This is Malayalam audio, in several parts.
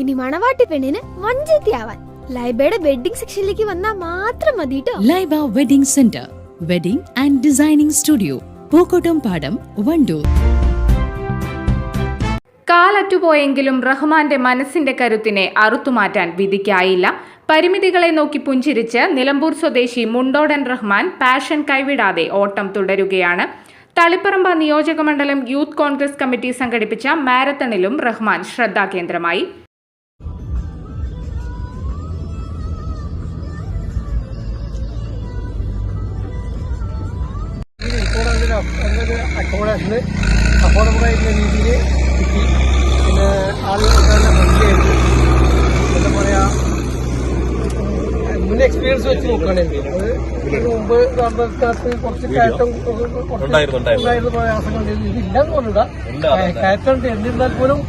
ഇനി മണവാട്ടി പെണ്ണിന് വഞ്ചത്തിയാവാൻ ലൈബയുടെ വെഡിങ് സെക്ഷനിലേക്ക് വന്നാൽ മാത്രം മതി ട്ടോ. Laiba wedding centre wedding and designing studio Pookkottam Padam Wandoor. കാലറ്റുപോയെങ്കിലും റഹ്മാന്റെ മനസ്സിന്റെ കരുത്തിനെ അറുത്തുമാറ്റാൻ വിധിക്കായില്ല. പരിമിതികളെ നോക്കി പുഞ്ചിരിച്ച് നിലമ്പൂർ സ്വദേശി മുണ്ടോടൻ റഹ്മാൻ പാഷൻ കൈവിടാതെ ഓട്ടം തുടരുകയാണ്. തളിപ്പറമ്പ നിയോജകമണ്ഡലം യൂത്ത് കോൺഗ്രസ് കമ്മിറ്റി സംഘടിപ്പിച്ച മാരത്തണിലും റഹ്മാൻ ശ്രദ്ധാകേന്ദ്രമായി. നല്ലൊരു അക്കോമഡേഷന് അഫോർഡബിളായിട്ടുള്ള രീതിയിൽ കിട്ടി. പിന്നെ ആളുകൾക്ക് നല്ല ഫ്രണ്ട്ലിയായിട്ട് എന്താ പറയുക മുൻ എക്സ്പീരിയൻസ് വെച്ച് നോക്കുകയാണെങ്കിൽ അത് ഇതിന് മുമ്പ് കുറച്ച് കയറ്റം കുറച്ച് ഉണ്ടായിരുന്നു, ഉണ്ടായിരുന്നു. ഉണ്ടായിരുന്ന പ്രയാസങ്ങൾ ഇതില്ലെന്ന് പറഞ്ഞില്ല ഉണ്ട്, അതെ, അതെ. എന്നിരുന്നാൽ പോലും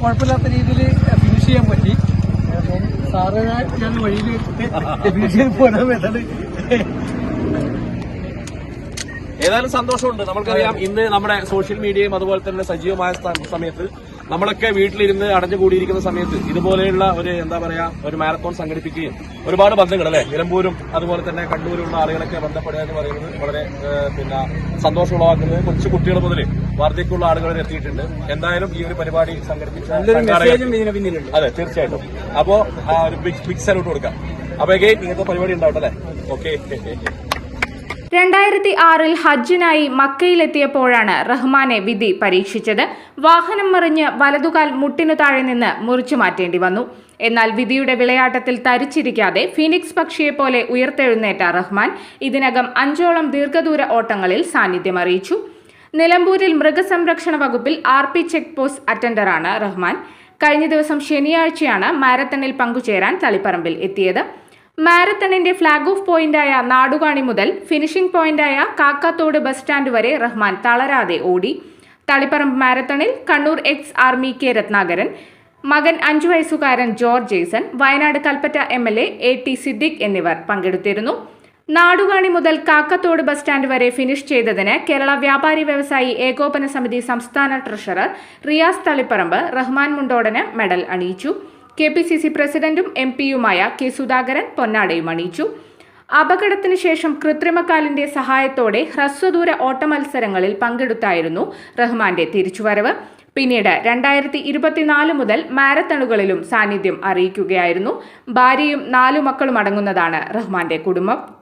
കുഴപ്പമില്ലാത്ത രീതിയിൽ ഫിനിഷ് ചെയ്യാൻ പറ്റി. സാറ് ഞാൻ വഴിയിൽ ഫിനിഷ് ചെയ്ത് പോരാൻ ഏതായാലും സന്തോഷമുണ്ട്. നമുക്കറിയാം ഇന്ന് നമ്മുടെ സോഷ്യൽ മീഡിയയും അതുപോലെ തന്നെ സജീവമായ സമയത്ത് നമ്മളൊക്കെ വീട്ടിലിരുന്ന് അടഞ്ഞുകൂടിയിരിക്കുന്ന സമയത്ത് ഇതുപോലെയുള്ള ഒരു എന്താ പറയാ ഒരു മാരത്തോൺ സംഘടിപ്പിക്കുകയും ഒരുപാട് ബന്ധങ്ങൾ അല്ലെ? നിലമ്പൂരും അതുപോലെ തന്നെ കണ്ണൂരുള്ള ആളുകളൊക്കെ ബന്ധപ്പെടുക എന്ന് പറയുന്നത് വളരെ പിന്നെ സന്തോഷമുള്ളവാക്കുന്നത് കൊച്ചു കുട്ടികൾ മുതൽ വാർദ്ധക്യമുള്ള ആളുകൾ വരെ എത്തിയിട്ടുണ്ട്. എന്തായാലും ഈ ഒരു പരിപാടി സംഘടിപ്പിച്ച അതെ തീർച്ചയായിട്ടും. അപ്പോ ഒരു ബിഗ് ബിഗ് സല്യൂട്ട് കൊടുക്കാം. അപ്പൊ എഗെയിൻ ഇങ്ങനത്തെ പരിപാടി ഉണ്ടാവട്ടെ അല്ലേ? ഓക്കെ രണ്ടായിരത്തി ആറിൽ ഹജ്ജിനായി മക്കയിലെത്തിയപ്പോഴാണ് റഹ്മാനെ വിധി പരീക്ഷിച്ചത്. വാഹനം മറിഞ്ഞ് വലതുകാൽ മുട്ടിനു താഴെ നിന്ന് മുറിച്ചു മാറ്റേണ്ടി വന്നു. എന്നാൽ വിധിയുടെ വിളയാട്ടത്തിൽ തരിച്ചിരിക്കാതെ ഫീനിക്സ് പക്ഷിയെ പോലെ ഉയർത്തെഴുന്നേറ്റ റഹ്മാൻ ഇതിനകം അഞ്ചോളം ദീർഘദൂര ഓട്ടങ്ങളിൽ സാന്നിധ്യം അറിയിച്ചു നിലമ്പൂരിൽ മൃഗസംരക്ഷണ വകുപ്പിൽ ആർ പി ചെക്ക് പോസ്റ്റ് അറ്റൻഡറാണ് റഹ്മാൻ. കഴിഞ്ഞ ദിവസം ശനിയാഴ്ചയാണ് മാരത്തണിൽ പങ്കുചേരാൻ തളിപ്പറമ്പിൽ എത്തിയത്. മാരത്തണിന്റെ ഫ്ളാഗ് ഓഫ് പോയിന്റായ നാടുകാണി മുതൽ ഫിനിഷിംഗ് പോയിന്റായ കാക്കാത്തോട് ബസ് സ്റ്റാൻഡ് വരെ റഹ്മാൻ തളരാതെ ഓടി. Taliparamba മാരത്തണിൽ Kannur ex army K Ratnakaran മകൻ അഞ്ചു വയസ്സുകാരൻ George Jaison Wayanad Kalpetta M L A T T Siddique എന്നിവർ പങ്കെടുത്തിരുന്നു. നാടുകാണി മുതൽ കാക്കത്തോട് ബസ് സ്റ്റാൻഡ് വരെ ഫിനിഷ് ചെയ്തതിന് കേരള വ്യാപാരി വ്യവസായി ഏകോപന സമിതി സംസ്ഥാന ട്രഷറർ റിയാസ് തളിപ്പറമ്പ് റഹ്മാൻ മുണ്ടോടന് മെഡൽ അണിയിച്ചു. കെ പി സി സി പ്രസിഡന്റും എം പിയുമായ കെ സുധാകരൻ പൊന്നാടയും അണിയിച്ചു. അപകടത്തിന് ശേഷം കൃത്രിമക്കാലിന്റെ സഹായത്തോടെ ഹ്രസ്വദൂര ഓട്ടമത്സരങ്ങളിൽ പങ്കെടുത്തായിരുന്നു റഹ്മാന്റെ തിരിച്ചുവരവ്. പിന്നീട് രണ്ടായിരത്തി ഇരുപത്തിനാല് മുതൽ മാരത്തണുകളിലും സാന്നിധ്യം അറിയിക്കുകയായിരുന്നു. ഭാര്യയും നാലു മക്കളും അടങ്ങുന്നതാണ് റഹ്മാന്റെ കുടുംബം.